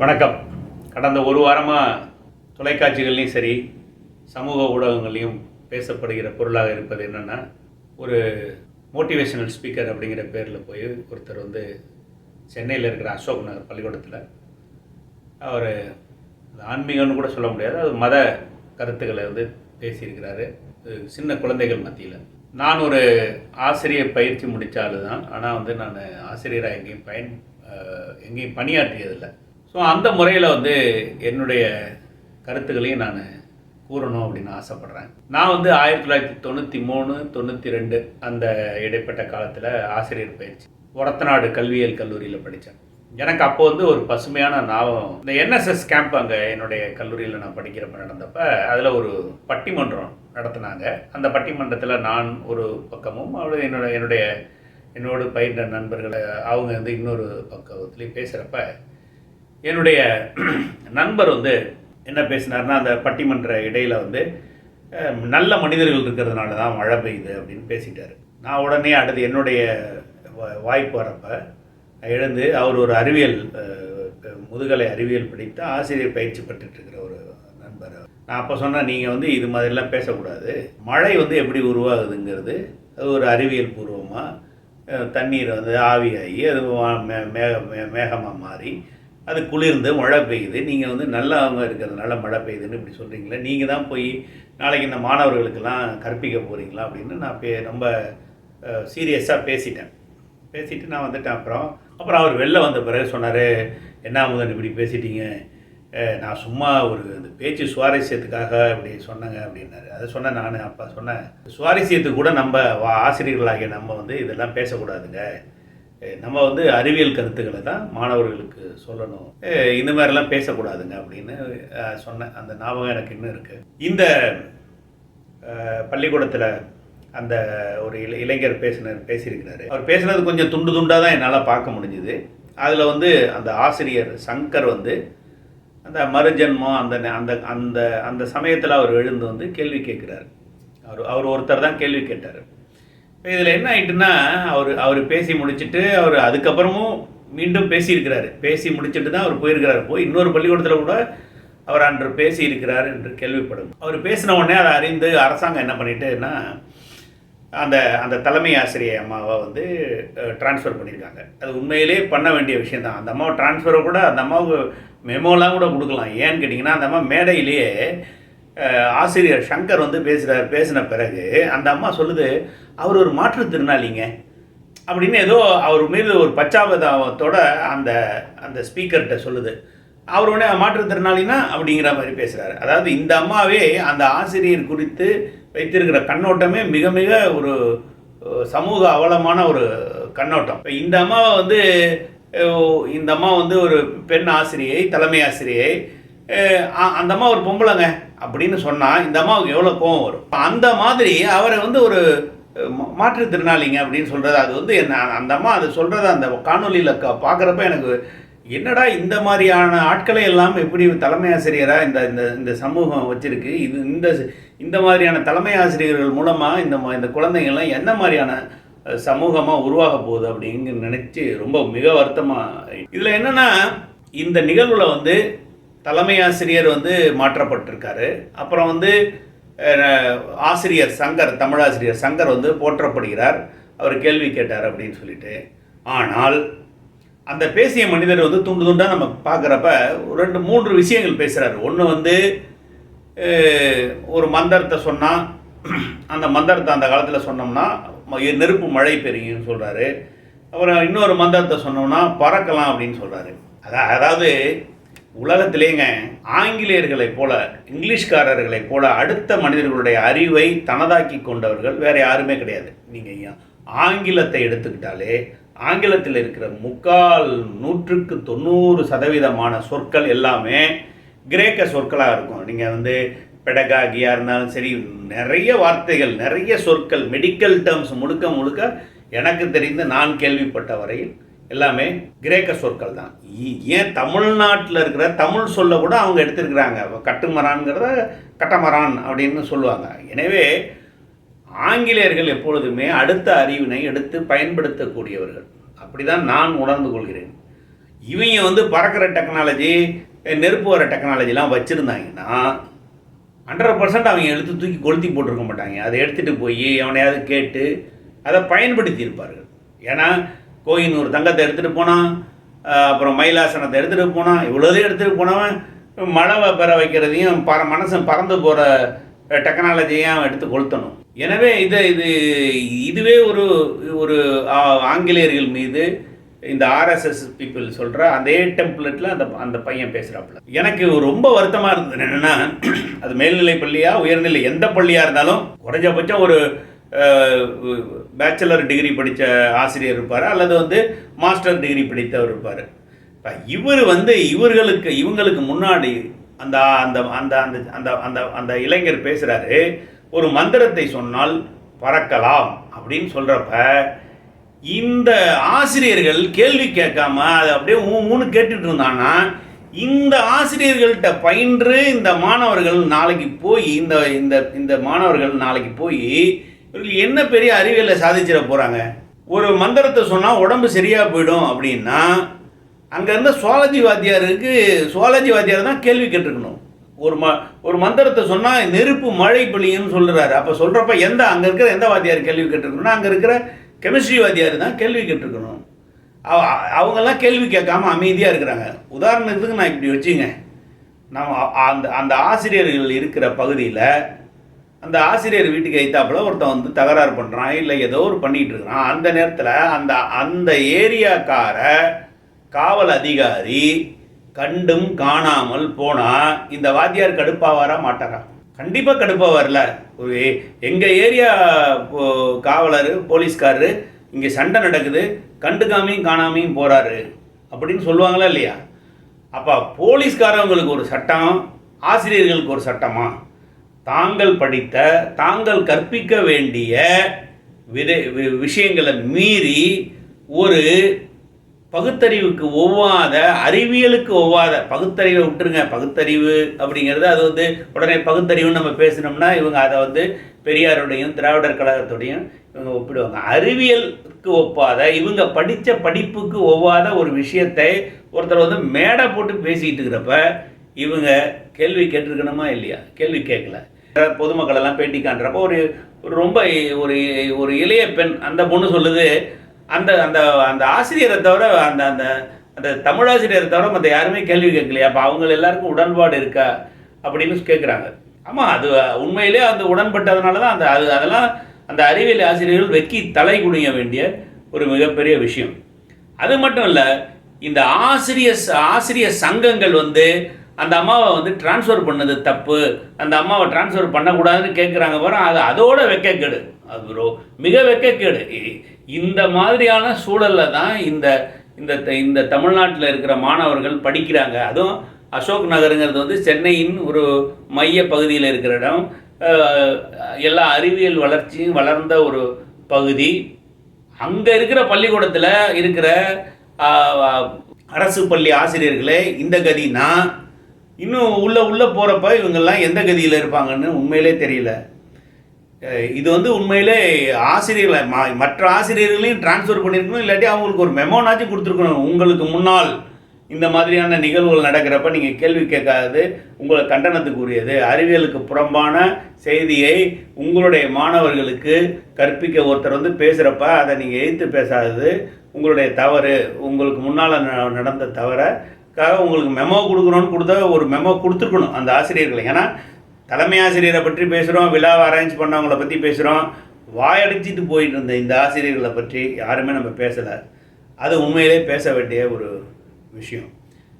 வணக்கம். கடந்த ஒரு வாரமாக தொலைக்காட்சிகள்லையும் சரி சமூக ஊடகங்கள்லையும் பேசப்படுகிற பொருளாக இருப்பது என்னென்னா ஒரு மோட்டிவேஷனல் ஸ்பீக்கர் அப்படிங்கிற பேரில் போய் ஒருத்தர் வந்து சென்னையில் இருக்கிற அசோக் நகர் பள்ளிக்கூடத்தில் அவர் ஆன்மீகம்னு கூட சொல்ல முடியாது அது மத கருத்துக்களை வந்து பேசியிருக்கிறாரு. சின்ன குழந்தைகள் மத்தியில். நான் ஒரு ஆசிரியர் பயிற்சி முடித்தாலும் தான் ஆனால் வந்து நான் ஆசிரியராக எங்கேயும் பயன் எங்கேயும் பணியாற்றியதில்லை. ஸோ அந்த முறையில் வந்து என்னுடைய கருத்துக்களையும் நான் கூறணும் அப்படின்னு ஆசைப்பட்றேன். நான் வந்து ஆயிரத்தி தொள்ளாயிரத்தி தொண்ணூற்றி மூணு தொண்ணூற்றி ரெண்டு அந்த இடைப்பட்ட காலத்தில் ஆசிரியர் பயிற்சி ஒரத்தநாடு கல்வியியல் கல்லூரியில் படித்தேன் எனக்கு அப்போ வந்து ஒரு பசுமையான ஞாபகம் இந்த என்எஸ்எஸ் கேம்ப் அங்கே என்னுடைய கல்லூரியில் நான் படிக்கிறப்ப நடந்தப்ப அதில் ஒரு பட்டிமன்றம் நடத்தினாங்க. அந்த பட்டிமன்றத்தில் நான் ஒரு பக்கமும் அவள் என்னோட என்னுடைய என்னோடு பயின்ற நண்பர்களை அவங்க வந்து இன்னொரு பக்கத்துலேயும் பேசுகிறப்ப என்னுடைய நண்பர் வந்து என்ன பேசினார்னா அந்த பட்டிமன்ற இடையில் வந்து நல்ல மனிதர்கள் இருக்கிறதுனால தான் மழை பெய்யுது அப்படின்னு பேசிட்டார். நான் உடனே அடுத்து என்னுடைய வா- வாய்ப்பு வரப்ப எழுந்து அவர் ஒரு அறிவியல் முதுகலை அறிவியல் படித்து ஆசிரியர் பயிற்சி பெற்றுட்டு இருக்கிற ஒரு நண்பர் நான் அப்போ சொன்னால் நீங்கள் வந்து இது மாதிரிலாம் பேசக்கூடாது. மழை வந்து எப்படி உருவாகுதுங்கிறது அது ஒரு அறிவியல் பூர்வமாக தண்ணீர் வந்து ஆவியாகி அது வா- மே மேக மே- மேகமாக மாறி அது குளிர்ந்து மழை பெய்யுது. நீங்கள் வந்து நல்லவங்க இருக்கிறதுனால மழை பெய்யுதுன்னு இப்படி சொல்கிறீங்களே நீங்கள் தான் போய் நாளைக்கு இந்த மாணவர்களுக்கெல்லாம் கற்பிக்க போகிறீங்களா அப்படின்னு நான் பே ரொம்ப சீரியஸாக பேசிட்டேன். பேசிட்டு நான் வந்துட்டேன். அப்புறம் அப்புறம் அவர் வெளில வந்த பிறகு சொன்னார் என்ன முதன் இப்படி பேசிட்டீங்க? நான் சும்மா ஒரு அந்த பேச்சு சுவாரஸ்யத்துக்காக இப்படி சொன்னேங்க அப்படின்னாரு. அதை சொன்னேன் நான் அப்போ சொன்னேன் சுவாரஸ்யத்துக்கு கூட நம்ம வா ஆசிரியர்களாகிய நம்ம வந்து இதெல்லாம் பேசக்கூடாதுங்க. நம்ம வந்து அறிவியல் கருத்துக்களை தான் மாணவர்களுக்கு சொல்லணும். இந்த மாதிரிலாம் பேசக்கூடாதுங்க அப்படின்னு சொன்னேன் அந்த ஞாபகம் எனக்கு இன்னும் இருக்குது இந்த பள்ளிக்கூடத்தில் அந்த ஒரு இளை இளைஞர் பேசினர் பேசியிருக்கிறாரு. அவர் பேசுனது கொஞ்சம் துண்டு துண்டாக தான் என்னால் பார்க்க முடிஞ்சுது. அதில் வந்து அந்த ஆசிரியர் சங்கர் வந்து அந்த மறுஜன்மம் அந்த ந- அந்த அந்த அந்த சமயத்தில் அவர் எழுந்து வந்து கேள்வி கேட்குறாரு. அவர் அவர் ஒருத்தர் தான் கேள்வி கேட்டார். இதில் என்ன ஆயிட்டுன்னா அவர் அவர் பேசி முடிச்சிட்டு அவர் அதுக்கப்புறமும் மீண்டும் பேசியிருக்கிறாரு. பேசி முடிச்சுட்டு தான் அவர் போயிருக்கிறார். போய் இன்னொரு பள்ளிக்கூடத்தில் கூட அவர் அன்று பேசி இருக்கிறார் என்று கேள்விப்படும். அவர் பேசின உடனே அதை அறிந்து அரசாங்கம் என்ன பண்ணிட்டுன்னா அந்த அந்த தலைமை ஆசிரியை அம்மாவை வந்து ட்ரான்ஸ்ஃபர் பண்ணியிருக்காங்க. அது உண்மையிலே பண்ண வேண்டிய விஷயந்தான் அந்த அம்மாவை ட்ரான்ஸ்ஃபரை கூட அந்த அம்மாவுக்கு மெமோலாம் கூட கொடுக்கலாம். ஏன்னு கேட்டிங்கன்னா அந்த அம்மா மேடையிலேயே ஆசிரியர் சங்கர் வந்து பேசுகிற பேசின பிறகு அந்த அம்மா சொல்லுது அவர் ஒரு மாற்றுத்திறனாளிங்க அப்படின்னு ஏதோ அவர் மீது ஒரு பச்சாபதாபத்தோட அந்த அந்த ஸ்பீக்கர்கிட்ட சொல்லுது. அவர் உடனே மாற்றுத்திறனாளினா அப்படிங்கிற மாதிரி பேசுகிறாரு அதாவது இந்த அம்மாவே அந்த ஆசிரியர் குறித்து வைத்திருக்கிற கண்ணோட்டமே மிக மிக ஒரு சமூக அவலமான ஒரு கண்ணோட்டம். இப்போ இந்த அம்மாவை வந்து இந்த அம்மா வந்து ஒரு பெண் ஆசிரியை தலைமை ஆசிரியை அந்த அம்மா ஒரு பொம்பளைங்க அப்படின்னு சொன்னால் இந்த அம்மாவுக்கு எவ்வளோ கோவம் வரும்? அந்த மாதிரி அவரை வந்து ஒரு மாற்றுத்திறனாளிங்க அப்படின்னு சொல்கிறது அது வந்து என்ன அந்த அம்மா அது சொல்கிறத அந்த காணொலியில் க பார்க்குறப்ப எனக்கு என்னடா இந்த மாதிரியான ஆட்களை எல்லாம் எப்படி தலைமை ஆசிரியராக இந்த இந்த இந்த சமூகம் வச்சிருக்கு? இது இந்த இந்த மாதிரியான தலைமை ஆசிரியர்கள் மூலமாக இந்த மா- இந்த குழந்தைங்கள்லாம் என்ன மாதிரியான சமூகமாக உருவாக போகுது? அப்படிங்க நினச்சி ரொம்ப மிக வருத்தமாக இதில் என்னென்னா இந்த நிகழ்வில் வந்து தலைமை ஆசிரியர் வந்து மாற்றப்பட்டிருக்காரு. அப்புறம் வந்து ஆசிரியர் சங்கர் தமிழாசிரியர் சங்கர் வந்து போற்றப்படுகிறார். அவர் கேள்வி கேட்டார் அப்படின்னு சொல்லிட்டு. ஆனால் அந்த பேசிய மனிதர் வந்து துண்டு துண்டாக நம்ம பார்க்குறப்ப ரெண்டு மூன்று விஷயங்கள் பேசுகிறாரு ஒன்று வந்து ஒரு மந்திரத்தை சொன்னால் அந்த மந்திரத்தை அந்த காலத்தில் சொன்னோம்னா நெருப்பு மழை பெய்யும்னு சொல்கிறாரு அப்புறம் இன்னொரு மந்திரத்தை சொன்னோம்னா பறக்கலாம் அப்படின்னு சொல்கிறாரு அதான் அதாவது உலகத்திலேங்க ஆங்கிலேயர்களைப் போல இங்கிலீஷ்காரர்களைப் போல அடுத்த மனிதர்களுடைய அறிவை தனதாக்கி கொண்டவர்கள் வேற யாருமே கிடையாது. நீங்கள் ஆங்கிலத்தை எடுத்துக்கிட்டாலே ஆங்கிலத்தில் இருக்கிற முக்கால் நூற்றுக்கு தொண்ணூறு சதவீதமான சொற்கள் எல்லாமே கிரேக்க சொற்களாக இருக்கும். நீங்கள் வந்து பெடகாகியாக இருந்தாலும் சரி நிறைய வார்த்தைகள் நிறைய சொற்கள் மெடிக்கல் டேர்ம்ஸ் முழுக்க முழுக்க எனக்கு தெரிந்து நான் கேள்விப்பட்ட வரையில் எல்லாமே கிரேக்க சொற்கள் தான் ஏன் தமிழ்நாட்டில் இருக்கிற தமிழ் சொல்ல கூட அவங்க எடுத்திருக்கிறாங்க. கட்டுமரான்ங்கிறத கட்டமரான் அப்படின்னு சொல்லுவாங்க. எனவே ஆங்கிலேயர்கள் எப்பொழுதுமே அடுத்த அறிவினை எடுத்து பயன்படுத்தக்கூடியவர்கள். அப்படிதான் நான் உணர்ந்து கொள்கிறேன். இவங்க வந்து பறக்கிற டெக்னாலஜி நெருப்பு வர டெக்னாலஜிலாம் வச்சுருந்தாங்கன்னா ஹண்ட்ரட் பர்சன்ட் அவங்க எடுத்து தூக்கி கொளுத்தி போட்டிருக்க மாட்டாங்க. அதை எடுத்துகிட்டு போய் அவனையாவது கேட்டு அதை பயன்படுத்தி இருப்பார்கள் ஏன்னா கோயினூர் தங்கத்தை எடுத்துகிட்டு போனான். அப்புறம் மயிலாசனத்தை எடுத்துகிட்டு போனான். இவ்வளோதையும் எடுத்துகிட்டு போனவன் மழை பெற வைக்கிறதையும் பற மனசன் பறந்து போகிற டெக்னாலஜியும் அவன் எடுத்து கொளுத்தணும். எனவே இதை இது இதுவே ஒரு ஒரு ஆங்கிலேயர்கள் மீது இந்த ஆர்எஸ்எஸ் பீப்புள் சொல்கிற அதே டெம்ப்ளெட்டில் அந்த அந்த பையன் பேசுகிறாப்புல எனக்கு ரொம்ப வருத்தமாக இருந்தது. என்னென்னா அது மேல்நிலை பள்ளியாக உயர்நிலை எந்த பள்ளியாக இருந்தாலும் குறைஞ்சபட்சம் ஒரு பேச்சுலர் டிகிரி படித்த ஆசிரியர் இருப்பார் அல்லது வந்து மாஸ்டர் டிகிரி படித்தவர் இருப்பார். இப்போ இவர் வந்து இவர்களுக்கு இவங்களுக்கு முன்னாடி அந்த அந்த அந்த அந்த அந்த அந்த அந்த இளைஞர் பேசுகிறாரு ஒரு மந்திரத்தை சொன்னால் பறக்கலாம் அப்படின்னு சொல்கிறப்ப இந்த ஆசிரியர்கள் கேள்வி கேட்காம அதை அப்படியே மூணு ஊன்னு கேட்டுட்டு இருந்தாங்கன்னா இந்த ஆசிரியர்கள்ட்ட பயின்று இந்த மாணவர்கள் நாளைக்கு போய் இந்த இந்த இந்த மாணவர்கள் நாளைக்கு போய் இவர்கள் என்ன பெரிய அறிவியலை சாதிச்சிட போகிறாங்க ஒரு மந்திரத்தை சொன்னால் உடம்பு சரியாக போயிடும் அப்படின்னா அங்கே இருந்த சுவாலஜி வாத்தியாருக்கு சுவாலஜி வாத்தியார் தான் கேள்வி கேட்டுருக்கணும். ஒரு ம ஒரு மந்திரத்தை சொன்னால் நெருப்பு மழை பொழியும்னு சொல்கிறாரு அப்போ சொல்கிறப்ப எந்த அங்கே இருக்கிற எந்த வாத்தியார் கேள்வி கேட்டிருக்கணும்னா அங்கே இருக்கிற கெமிஸ்ட்ரி வாத்தியார் தான் கேள்வி கேட்டிருக்கணும். அவ- அவங்கெல்லாம் கேள்வி கேட்காம அமைதியாக இருக்கிறாங்க. உதாரணத்துக்கு நான் இப்படி வச்சுங்க நம்ம அ- அந்த அந்த ஆசிரியர்கள் இருக்கிற பகுதியில் அந்த ஆசிரியர் வீட்டுக்கு எய்த்தாப்புல ஒருத்தன் வந்து தகராறு பண்ணுறான் இல்லை ஏதோ ஒரு பண்ணிகிட்டு இருக்கிறான். அந்த நேரத்தில் அந்த அந்த ஏரியாக்கார காவல் அதிகாரி கண்டும் காணாமல் போனால் இந்த வாத்தியார் கடுப்பாவாரா மாட்டாரா? கண்டிப்பாக கடுப்பாக வரல ஒரு எங்கள் ஏரியா போ- காவலர் போலீஸ்காரரு இங்கே சண்டை நடக்குது கண்டுக்காமையும் காணாமையும் போகிறாரு அப்படின்னு சொல்லுவாங்களா இல்லையா? அப்போ போலீஸ்காரவங்களுக்கு ஒரு சட்டம் ஆசிரியர்களுக்கு ஒரு சட்டமா? தாங்கள் படித்த தாங்கள் கற்பிக்க வேண்டிய விதை வி- விஷயங்களை மீறி ஒரு பகுத்தறிவுக்கு ஒவ்வாத அறிவியலுக்கு ஒவ்வாத பகுத்தறிவை விட்டுருங்க பகுத்தறிவு அப்படிங்கிறது அது வந்து உடனே பகுத்தறிவுன்னு நம்ம பேசினோம்னா இவங்க அதை வந்து பெரியாருடையும் திராவிடர் கழகத்தோடையும் இவங்க ஒப்பிடுவாங்க. அறிவியலுக்கு ஒப்பாத இவங்க படித்த படிப்புக்கு ஒவ்வாத ஒரு விஷயத்தை ஒருத்தர் வந்து மேடை போட்டு பேசிக்கிட்டு இருக்கிறப்ப இவங்க கேள்வி கேட்டிருக்கணுமா இல்லையா? கேள்வி கேட்கல. பொதுமக்கள் எல்லாம் பேட்டி காண்றப்ப ஒரு ரொம்ப ஒரு ஒரு இளைய பெண் அந்த பொண்ணு சொல்லுது அந்த அந்த அந்த ஆசிரியரை தவிர அந்த அந்த அந்த தமிழாசிரியரை தவிர மற்ற யாருமே கேள்வி கேட்கலையா. அப்போ அவங்க எல்லாருக்கும் உடன்பாடு இருக்கா? அப்படின்னு கேட்குறாங்க ஆமாம் அது உண்மையிலே அந்த உடன்பட்டதுனால தான் அந்த அது அதெல்லாம் அந்த அறிவியல் ஆசிரியர்கள் வெக்கி தலை குனிய வேண்டிய ஒரு மிகப்பெரிய விஷயம். அது மட்டும் இல்லை இந்த ஆசிரியர் ஆசிரியர் சங்கங்கள் வந்து அந்த அம்மாவை வந்து ட்ரான்ஸ்ஃபர் பண்ணது தப்பு. அந்த அம்மாவை ட்ரான்ஸ்ஃபர் பண்ணக்கூடாதுன்னு கேட்குறாங்க பாரு அது அதோட வெக்கக்கேடு. அது ப்ரோ மிக வெக்கக்கேடு. இந்த மாதிரியான சூழலில் தான் இந்த இந்த த- இந்த தமிழ்நாட்டில் இருக்கிற மாணவர்கள் படிக்கிறாங்க. அதுவும் அசோக் நகருங்கிறது வந்து சென்னையின் ஒரு மைய பகுதியில் இருக்கிற இடம். எல்லா அறிவியல் வளர்ச்சியும் வளர்ந்த ஒரு பகுதி. அங்கே இருக்கிற பள்ளிக்கூடத்தில் இருக்கிற அரசு பள்ளி ஆசிரியர்களே இந்த கதினா இன்னும் உள்ளே உள்ளே போகிறப்ப இவங்கெல்லாம் எந்த கதியில் இருப்பாங்கன்னு உண்மையிலே தெரியல. இது வந்து உண்மையிலே ஆசிரியர்களை ம- மற்ற ஆசிரியர்களையும் டிரான்ஸ்ஃபர் பண்ணியிருக்கணும் இல்லாட்டி அவங்களுக்கு ஒரு மெமோனாச்சும் கொடுத்துருக்கணும். உங்களுக்கு முன்னால் இந்த மாதிரியான நிகழ்வுகள் நடக்கிறப்ப நீங்கள் கேள்வி கேட்காதது உங்களை கண்டனத்துக்கு உரியது அறிவியலுக்கு புறம்பான செய்தியை உங்களுடைய மாணவர்களுக்கு கற்பிக்க ஒருத்தர் வந்து பேசுகிறப்ப அதை நீங்கள் எதிர்த்து பேசாதது உங்களுடைய தவறு. உங்களுக்கு முன்னால் ந- நடந்த தவறுக்காக உங்களுக்கு மெமோ கொடுக்குறோன்னு கொடுத்தா ஒரு மெமோ கொடுத்துருக்கணும் அந்த ஆசிரியர்களை. ஏன்னா தலைமை ஆசிரியரை பற்றி பேசுகிறோம் விழாவை அரேஞ்ச் பண்ணவங்கள பற்றி பேசுகிறோம் வாயடிச்சிட்டு போயிட்டு இருந்த இந்த ஆசிரியர்களை பற்றி யாருமே நம்ம பேசலை. அது உண்மையிலே பேச வேண்டிய ஒரு விஷயம்.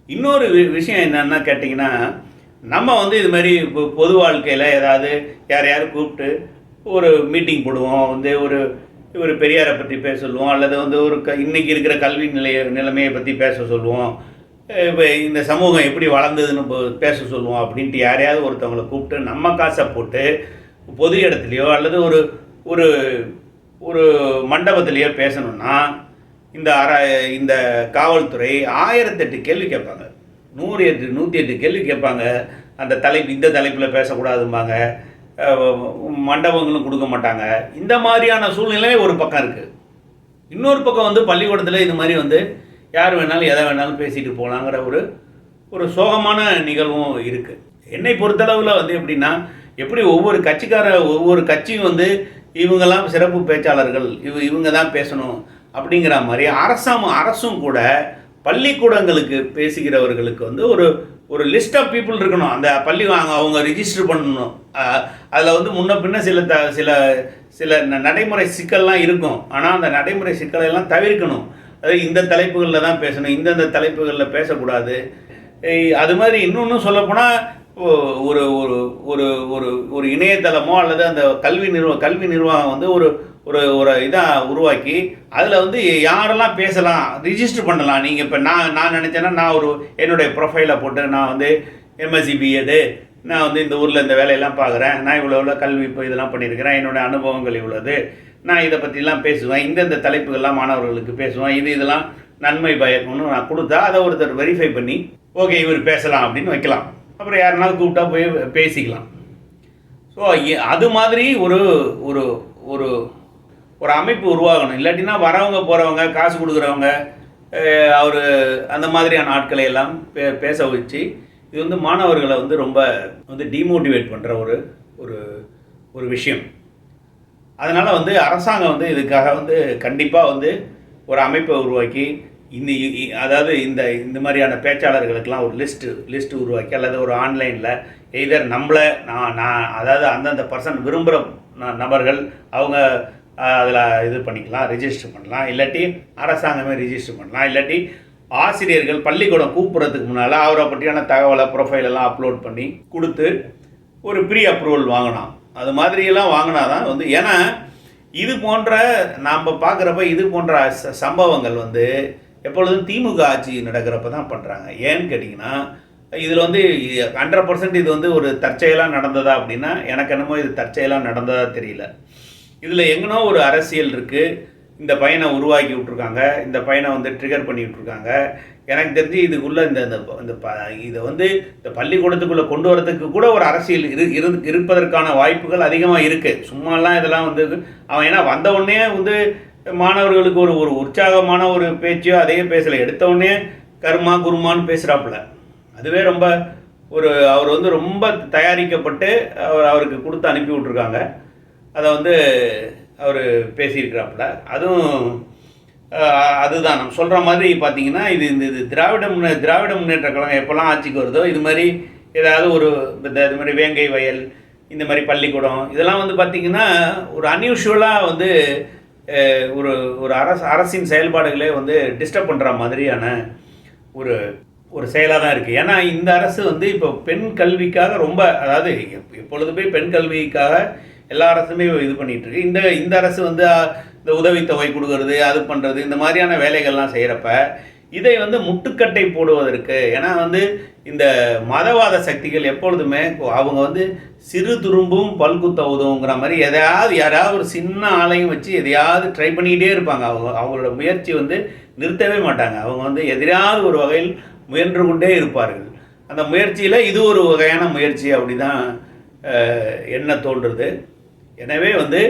இன்னொரு வி- விஷயம் என்னென்னா கேட்டிங்கன்னா நம்ம வந்து இது மாதிரி இப்போ பொது வாழ்க்கையில் ஏதாவது யாரையாவது கூப்பிட்டு ஒரு மீட்டிங் போடுவோம். வந்து ஒரு ஒரு பெரியாரை பற்றி பேச சொல்லுவோம். அல்லது வந்து ஒரு க இன்றைக்கி இருக்கிற கல்வி நிலைய நிலைமையை பற்றி பேச சொல்லுவோம். இப்போ இந்த சமூகம் எப்படி வளர்ந்ததுன்னு பேச சொல்லுவோம் அப்படின்ட்டு யாரையாவது ஒருத்தவங்களை கூப்பிட்டு நம்ம காசை போட்டு பொது இடத்துலையோ அல்லது ஒரு ஒரு ஒரு மண்டபத்திலையோ பேசணும்னா இந்த அற இந்த காவல்துறை ஆயிரத்தெட்டு கேள்வி கேட்பாங்க. நூறு எட்டு நூற்றி எட்டு கேள்வி கேட்பாங்க. அந்த தலைப்பு இந்த தலைப்பில் பேசக்கூடாதும்பாங்க. மண்டபங்களும் கொடுக்க மாட்டாங்க. இந்த மாதிரியான சூழ்நிலை ஒரு பக்கம் இருக்குது இன்னொரு பக்கம் வந்து பள்ளிக்கூடத்தில் இது மாதிரி வந்து யார் வேணாலும் எதை வேணாலும் பேசிட்டு போகலாங்கிற ஒரு ஒரு சோகமான நிகழ்வும் இருக்குது என்னை பொறுத்தளவில் வந்து எப்படின்னா எப்படி ஒவ்வொரு கட்சிக்கார ஒவ்வொரு கட்சியும் வந்து இவங்கெல்லாம் சிறப்பு பேச்சாளர்கள் இவ இவங்க தான் பேசணும் அப்படிங்கிற மாதிரி அரசாங்கம் அரசும் கூட பள்ளிக்கூடங்களுக்கு பேசுகிறவர்களுக்கு வந்து ஒரு ஒரு லிஸ்ட் ஆஃப் பீப்புள் இருக்கணும். அந்த பள்ளி அவங்க அவங்க ரிஜிஸ்டர் பண்ணணும். அதில் வந்து முன்ன பின்ன சில த சில சில ந- நடைமுறை சிக்கல்லாம் இருக்கும். ஆனால் அந்த நடைமுறை சிக்கலை எல்லாம் தவிர்க்கணும். அதாவது இந்த தலைப்புகளில் தான் பேசணும் இந்தந்த தலைப்புகளில் பேசக்கூடாது. அது மாதிரி இன்னொன்று சொல்லப்போனால் ஒரு ஒரு ஒரு ஒரு ஒரு இணையதளமோ அல்லது அந்த கல்வி நிறுவ கல்வி நிர்வாகம் வந்து ஒரு ஒரு ஒரு இதாக உருவாக்கி அதில் வந்து யாரெல்லாம் பேசலாம் ரிஜிஸ்டர் பண்ணலாம். நீங்கள் இப்போ நான் நான் நினச்சேன்னா நான் ஒரு என்னுடைய ப்ரொஃபைலை போட்டு நான் வந்து எம்எஸ்சி பிஎடு நான் வந்து இந்த ஊரில் இந்த வேலையெல்லாம் பார்க்குறேன் நான் இவ்வளோ இவ்வளோ கல்வி இப்போ இதெல்லாம் பண்ணியிருக்கிறேன் என்னுடைய அனுபவங்கள் இவ்வளோது நான் இதை பற்றிலாம் பேசுவேன். இந்தந்த தலைப்புகள்லாம் மாணவர்களுக்கு பேசுவேன். இது இதெல்லாம் நன்மை பயக்கணும்னு நான் கொடுத்தா அதை ஒருத்தர் வெரிஃபை பண்ணி ஓகே இவர் பேசலாம் அப்படின்னு வைக்கலாம். அப்புறம் யாருனாலும் கூப்பிட்டா போய் பேசிக்கலாம். ஸோ அது மாதிரி ஒரு ஒரு ஒரு ஒரு அமைப்பு உருவாகணும். இல்லாட்டினா வரவங்க போகிறவங்க காசு கொடுக்குறவங்க அவர் அந்த மாதிரியான ஆட்களை எல்லாம் பே பேச வச்சு இது வந்து மாணவர்களை வந்து ரொம்ப வந்து டிமோட்டிவேட் பண்ணுற ஒரு ஒரு ஒரு விஷயம். அதனால் வந்து அரசாங்கம் வந்து இதுக்காக வந்து கண்டிப்பாக வந்து ஒரு அமைப்பை உருவாக்கி இந்த அதாவது இந்த இந்த மாதிரியான பேச்சாளர்களுக்கெல்லாம் ஒரு லிஸ்ட்டு லிஸ்ட் உருவாக்கி அல்லது ஒரு ஆன்லைனில் எய்தர் நம்மளை நான் நான் அதாவது அந்தந்த பர்சன் விரும்புகிற ந- நபர்கள் அவங்க அதில் இது பண்ணிக்கலாம் ரிஜிஸ்டர் பண்ணலாம். இல்லாட்டி அரசாங்கமே ரிஜிஸ்டர் பண்ணலாம். இல்லாட்டி ஆசிரியர்கள் பள்ளிக்கூடம் கூப்பிட்றதுக்கு முன்னால் அவரை பற்றியான தகவலை ப்ரொஃபைலெல்லாம் அப்லோட் பண்ணி கொடுத்து ஒரு ப்ரீ அப்ரூவல் வாங்கினான் அது மாதிரியெல்லாம் வாங்கினாதான் வந்து ஏன்னா இது போன்ற நாம் பார்க்குறப்ப இது போன்ற சம்பவங்கள் வந்து எப்பொழுதும் திமுக ஆட்சி நடக்கிறப்ப தான் பண்ணுறாங்க ஏன்னு கேட்டிங்கன்னா இதில் வந்து ஹண்ட்ரட் பர்சன்ட் இது வந்து ஒரு தற்செயலாக நடந்ததா அப்படின்னா எனக்கு என்னமோ இது தற்செயலாக நடந்ததா தெரியல. இதில் எங்கனோ ஒரு அரசியல் இருக்குது இந்த பையனை உருவாக்கி விட்ருக்காங்க இந்த பையனை வந்து ட்ரிகர் பண்ணி விட்ருக்காங்க எனக்கு தெரிஞ்சு இதுக்குள்ளே இந்த இந்த ப இதை வந்து இந்த பள்ளிக்கூடத்துக்குள்ளே கொண்டு வரதுக்கு கூட ஒரு அரசியல் இரு இரு இருப்பதற்கான வாய்ப்புகள் அதிகமாக இருக்குது சும்மாலாம் இதெல்லாம் வந்து அவன் ஏன்னா வந்த உடனே வந்து மாணவர்களுக்கு ஒரு ஒரு உற்சாகமான ஒரு பேச்சோ அதையே பேசலை. எடுத்த உடனே கர்மா குருமான்னு பேசுகிறாப்புல அதுவே ரொம்ப ஒரு அவர் வந்து ரொம்ப தயாரிக்கப்பட்டு அவர் அவருக்கு கொடுத்து அனுப்பி விட்ருக்காங்க அதை வந்து அவர் பேசியிருக்கிறாப்புல. அதுவும் அதுதான். நம்ம சொல்கிற மாதிரி பார்த்தீங்கன்னா இது இந்த இது திராவிட முன்னே திராவிட முன்னேற்ற கழகம் எப்போல்லாம் ஆட்சிக்கு வருதோ இது மாதிரி ஏதாவது ஒரு இந்த இது மாதிரி வேங்கை வயல் இந்த மாதிரி பள்ளிக்கூடம் இதெல்லாம் வந்து பார்த்திங்கன்னா ஒரு அன்யூஷுவலாக வந்து ஒரு ஒரு அரசு அரசின் செயல்பாடுகளே வந்து டிஸ்டர்ப் பண்ணுற மாதிரியான ஒரு ஒரு செயலாக தான் இருக்குது ஏன்னா இந்த அரசு வந்து இப்போ பெண் கல்விக்காக ரொம்ப அதாவது எப்பொழுதுமே பெண் கல்விக்காக எல்லா அரசுமே இது பண்ணிகிட்ருக்கு இந்த இந்த அரசு வந்து இந்த உதவித்தொகை கொடுக்கறது அது பண்ணுறது இந்த மாதிரியான வேலைகள்லாம் செய்கிறப்ப இதை வந்து முட்டுக்கட்டை போடுவதற்கு ஏன்னா வந்து இந்த மதவாத சக்திகள் எப்பொழுதுமே அவங்க வந்து சிறு துரும்பும் பல்குத்தவுதுங்கிற மாதிரி எதையாவது யாராவது ஒரு சின்ன ஆலையும் வச்சு எதையாவது ட்ரை பண்ணிக்கிட்டே இருப்பாங்க. அவங்க அவங்களோட முயற்சி வந்து நிறுத்தவே மாட்டாங்க. அவங்க வந்து எதிராவது ஒரு வகையில் முயன்று கொண்டே இருப்பார்கள். அந்த முயற்சியில் இது ஒரு வகையான முயற்சி அப்படி தான் என்ன தோன்றுறது எனவே வந்து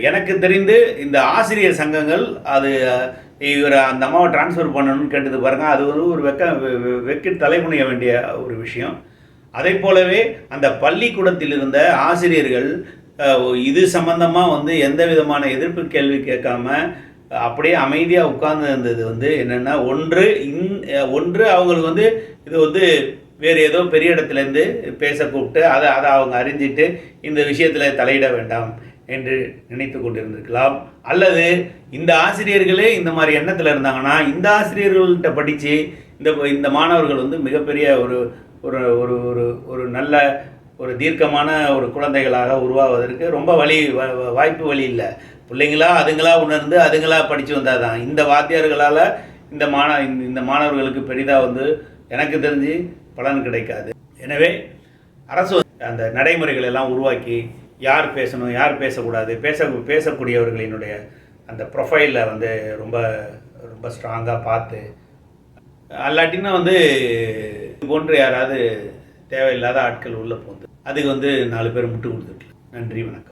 எனக்கு தெரிந்து இந்த ஆசிரியர் சங்கங்கள் அது இவர் அந்த அம்மாவை ட்ரான்ஸ்ஃபர் பண்ணணும்னு கேட்டது பாருங்கள் அது ஒரு ஒரு வெக்க வெ- வெக்கி தலைமுனைய வேண்டிய ஒரு விஷயம். அதை போலவே அந்த பள்ளிக்கூடத்தில் இருந்த ஆசிரியர்கள் இது சம்பந்தமாக வந்து எந்த விதமான எதிர்ப்பு கேள்வி கேட்காம அப்படியே அமைதியாக உட்கார்ந்து இருந்தது வந்து என்னென்னா ஒன்று இன் ஒன்று அவங்களுக்கு வந்து இது வந்து வேறு ஏதோ பெரிய இடத்துலேருந்து பேச கூப்பிட்டு அதை அதை அவங்க அறிஞ்சிட்டு இந்த விஷயத்தில் தலையிட வேண்டாம். என்று நினைத்து கொண்டிருந்திருக்கலாம். அல்லது இந்த ஆசிரியர்களே இந்த மாதிரி எண்ணத்தில் இருந்தாங்கன்னா இந்த ஆசிரியர்கள்ட்ட படித்து இந்த இந்த மாணவர்கள் வந்து மிகப்பெரிய ஒரு ஒரு ஒரு ஒரு ஒரு நல்ல ஒரு தீர்க்கமான ஒரு குழந்தைகளாக உருவாவதற்கு ரொம்ப வழி வ- வாய்ப்பு வழி இல்லை. பிள்ளைங்களா அதுங்களா உணர்ந்து அதுங்களா படித்து வந்தால் தான் இந்த வாத்தியார்களால் இந்த மாண இந்த- இந்த மாணவர்களுக்கு பெரிதாக வந்து எனக்கு தெரிஞ்சு பலன் கிடைக்காது. எனவே அரசு அந்த நடைமுறைகள் எல்லாம் உருவாக்கி யார் பேசணும் யார் பேசக்கூடாது? பேச பேசக்கூடியவர்களினுடைய அந்த ப்ரொஃபைலில் வந்து ரொம்ப ரொம்ப ஸ்ட்ராங்காக பார்த்து அல்லாட்டின்னா வந்து இது போன்று யாராவது தேவையில்லாத ஆட்கள் உள்ளே போகுது. அதுக்கு வந்து நாலு பேர் முட்டு கொடுத்துட்டு நன்றி வணக்கம்.